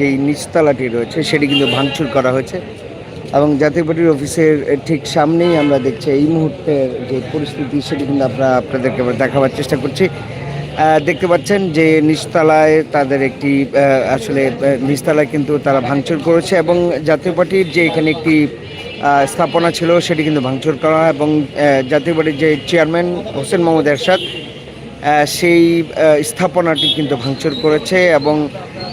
যেই নিচতলাটি রয়েছে, সেটি কিন্তু ভাঙচুর করা হয়েছে এবং জাতীয় পার্টির অফিসের ঠিক সামনেই আমরা দেখছি এই মুহূর্তের যে পরিস্থিতি, সেটি কিন্তু আমরা আপনাদেরকে দেখাবার চেষ্টা করছি। দেখতে পাচ্ছেন যে নিচতলায় তাদের একটি আসলে নিচতলায় কিন্তু তারা ভাঙচুর করেছে এবং জাতীয় পার্টির যে এখানে একটি স্থাপনা ছিল, সেটি কিন্তু ভাঙচুর করা হয় এবং জাতীয় পার্টির যে চেয়ারম্যান হোসেন মোহাম্মদ এরশাদ সেই স্থাপনাটি কিন্তু ভাঙচুর করেছে এবং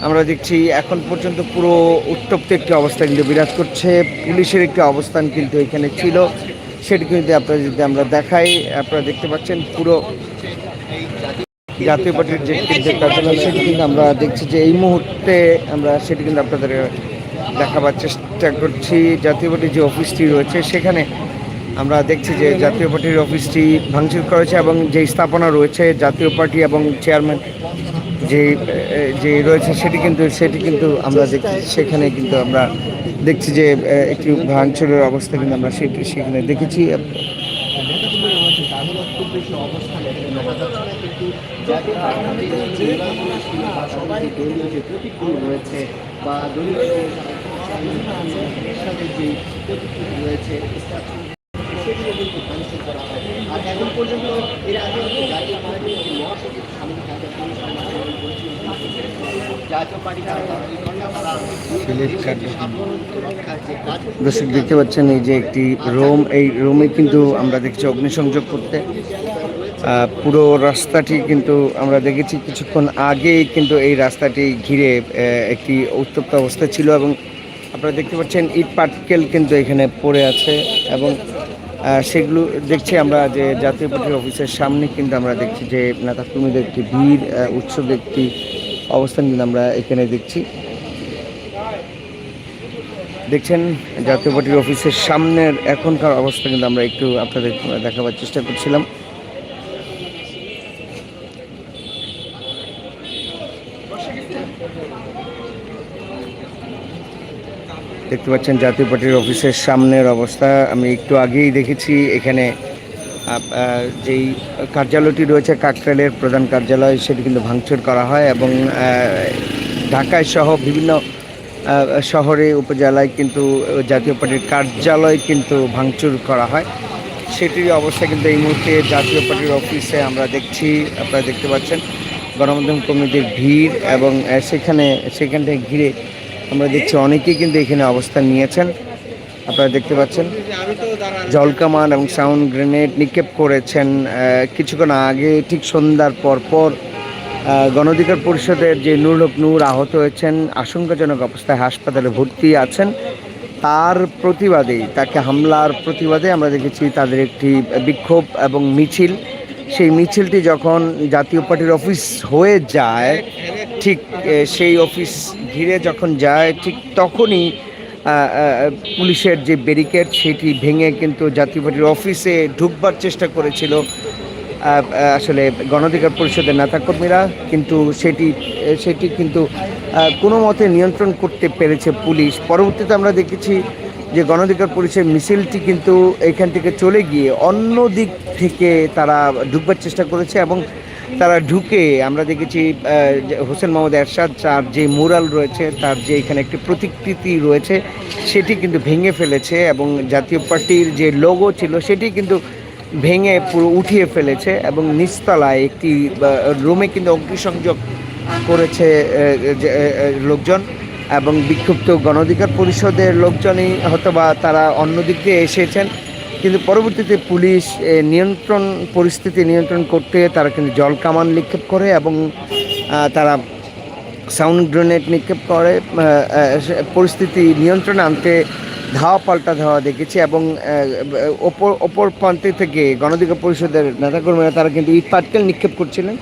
আমরা দেখছি এখন পর্যন্ত পুরো উত্তপ্ত একটি অবস্থা কিন্তু বিরাজ করছে। পুলিশের একটি অবস্থান কিন্তু এখানে ছিল। সেটি কিন্তু আপনারা যদি আমরা দেখাই, আপনারা দেখতে পাচ্ছেন পুরো জাতীয় পার্টির যে কার্যালয়, সেটি কিন্তু আমরা দেখছি যে এই মুহূর্তে আমরা সেটি কিন্তু আপনাদের দেখাবার চেষ্টা করছি। জাতীয় পার্টির যে অফিসটি রয়েছে, সেখানে আমরা দেখছি যে জাতীয় পার্টির অফিসটি ভাঙচুর করেছে এবং যে স্থাপনা রয়েছে, জাতীয় পার্টি এবং চেয়ারম্যান যে যে রয়েছে সেটি কিন্তু সেটি কিন্তু আমরা দেখছি। সেখানে কিন্তু আমরা দেখছি যে, একটি ভাঙচুরের অবস্থা কিন্তু আমরা সেটি, সেখানে দেখেছি। রয়েছে বা রয়েছে আর এখন পর্যন্ত এর আগে জাতীয় পার্টির একটি মহাসচিব সামনে থাকে জাতীয় পার্টি দর্শক দেখতে পাচ্ছেন এই যে একটি রোম এই রোমে কিন্তু আমরা দেখছি অগ্নিসংযোগ করতে। পুরো রাস্তাটি কিন্তু আমরা দেখেছি কিছুক্ষণ আগেই কিন্তু এই রাস্তাটি ঘিরে একটি উত্তপ্ত অবস্থা ছিল এবং আপনারা দেখতে পাচ্ছেন ইট পাটকেল কিন্তু এখানে পড়ে আছে এবং সেগুলো দেখছি আমরা যে জাতীয় পার্টির অফিসের সামনে কিন্তু আমরা দেখছি যে নেতা কর্মীদের একটি ভিড় আহ, উৎসবের একটি অবস্থান কিন্তু আমরা এখানে দেখছি। দেখছেন, জাতীয় পার্টির অফিসের সামনের এখনকার অবস্থা কিন্তু আমরা একটু আপনাদের দেখাবার চেষ্টা করছিলাম। দেখতে পাচ্ছেন, জাতীয় পার্টির অফিসের সামনের অবস্থা। আমি একটু আগেই দেখেছি, এখানে যেই কার্যালয়টি রয়েছে কাকরাইলের প্রধান কার্যালয়, সেটি কিন্তু ভাঙচুর করা হয় এবং ঢাকায় সহ বিভিন্ন শহরে, উপজেলায় কিন্তু, জাতীয় পার্টির কার্যালয় কিন্তু ভাঙচুর করা হয়। সেটির অবস্থা কিন্তু এই মুহূর্তে জাতীয় পার্টির অফিসে আমরা দেখছি, আপনারা দেখতে পাচ্ছেন, গণমাধ্যম কর্মীদের ভিড় এবং সেখানে সেখানটায় ঘিরে আমরা দেখছি অনেকেই কিন্তু এখানে অবস্থান নিয়েছেন। আপনারা দেখতে পাচ্ছেন জলকামান এবং সাউন্ড গ্রেনেড নিক্ষেপ করেছেন কিছুক্ষণ আগে ঠিক সন্ধ্যার পর পর আহ, পরিষদের যে নুরুল নূর আহত হয়েছেন আশঙ্কাজনক অবস্থায় হাসপাতালে ভর্তি আছেন। তার প্রতিবাদেই তাকে হামলার প্রতিবাদে আমরা দেখেছি তাদের একটি বিক্ষোভ এবং মিছিল। সেই মিছিলটি যখন জাতীয় পার্টির অফিস হয়ে যায় ঠিক সেই অফিস ঘিরে যখন যায় ঠিক তখনই পুলিশের যে ব্যারিকেড, সেটি ভেঙে কিন্তু জাতীয় পার্টির অফিসে ঢুকবার চেষ্টা করেছিল আসলে গণঅধিকার পরিষদের নেতাকর্মীরা, কিন্তু সেটি সেটি কিন্তু কোনো মতে নিয়ন্ত্রণ করতে পেরেছে পুলিশ। পরবর্তীতে আমরা দেখেছি যে গণঅধিকার পরিষদের মিছিলটি কিন্তু এখান থেকে চলে গিয়ে অন্য দিক থেকে তারা ঢুকবার চেষ্টা করেছে এবং তারা ঢুকে আমরা দেখেছি হোসেন মোহাম্মদ এরশাদ, তার যে মুরাল রয়েছে, তার যে এখানে একটি প্রতিকৃতি রয়েছে, সেটি কিন্তু ভেঙে ফেলেছে এবং জাতীয় পার্টির যে লোগো ছিল, সেটি কিন্তু ভেঙে পুরো উঠিয়ে ফেলেছে এবং নিচতলায় একটি রুমে কিন্তু অগ্নিসংযোগ করেছে লোকজন এবং বিক্ষুব্ধ গণঅধিকার পরিষদের লোকজনই হয়তোবা তারা অন্য দিক দিয়ে এসেছেন। কিন্তু পরবর্তীতে পুলিশ নিয়ন্ত্রণ, পরিস্থিতি নিয়ন্ত্রণ করতে তারা কিন্তু জল কামান নিক্ষেপ করে এবং তারা সাউন্ড গ্রেনেড নিক্ষেপ করে পরিস্থিতি নিয়ন্ত্রণে আনতে ধাওয়া পাল্টা ধাওয়া দেখেছি এবং ওপর ওপর প্রান্তে থেকে গণঅধিকার পরিষদের নেতাকর্মীরা তারা কিন্তু ইট পাটকেল নিক্ষেপ করছিলেন।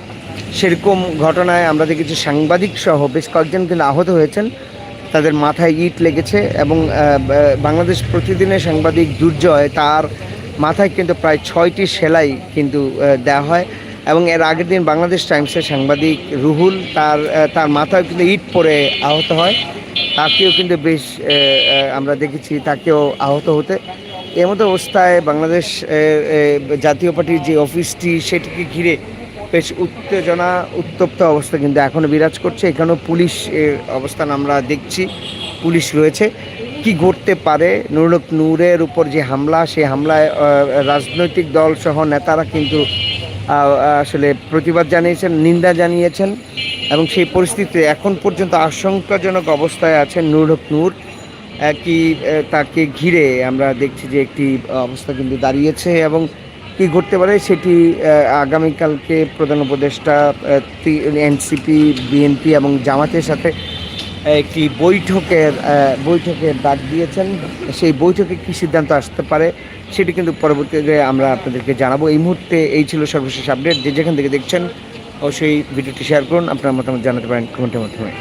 সেরকম ঘটনায় আমরা দেখেছি সাংবাদিক সহ বেশ কয়েকজন কিন্তু আহত হয়েছেন। তাদের মাথায় ইট লেগেছে এবং বাংলাদেশ প্রতিদিনের সাংবাদিক দুর্জয় তার মাথায় কিন্তু প্রায় ছয়টি সেলাই কিন্তু দেওয়া হয় এবং এর আগের দিন বাংলাদেশ টাইমসের সাংবাদিক রুহুল তার তার মাথায় কিন্তু ইট পরে আহত হয়। তাকেও কিন্তু বেশ আমরা দেখেছি তাকেও আহত হতে। এমতো অবস্থায় বাংলাদেশ জাতীয় পার্টির যে অফিসটি সেটিকে ঘিরে বেশ উত্তেজনা, উত্তপ্ত অবস্থা কিন্তু এখনও বিরাজ করছে। এখানেও পুলিশ অবস্থান আমরা দেখছি। পুলিশ রয়েছে। কি ঘটতে পারে? নুরুলক নূরের উপর যে হামলা সেই হামলায় রাজনৈতিক দল সহ নেতারা কিন্তু আসলে প্রতিবাদ জানিয়েছেন, নিন্দা জানিয়েছেন এবং সেই পরিস্থিতিতে এখন পর্যন্ত আশঙ্কাজনক অবস্থায় আছেন নুরুলক নূর। একই তাকে ঘিরে আমরা দেখছি যে একটি অবস্থা কিন্তু দাঁড়িয়েছে এবং কি ঘটতে পারে সেটি আগামীকালকে প্রধান উপদেষ্টা এনসিপি, বিএনপি এবং জামাতের সাথে একটি বৈঠকের বৈঠকের ডাক দিয়েছেন। সেই বৈঠকে কী সিদ্ধান্ত আসতে পারে সেটি কিন্তু পরবর্তীতে আমরা আপনাদেরকে জানাব। এই মুহূর্তে এই ছিল সর্বশেষ আপডেট। যে যেখান থেকে দেখছেন, অবশ্যই ভিডিওটি শেয়ার করুন। আপনার মতামত জানাতে পারেন কমেন্টের মাধ্যমে।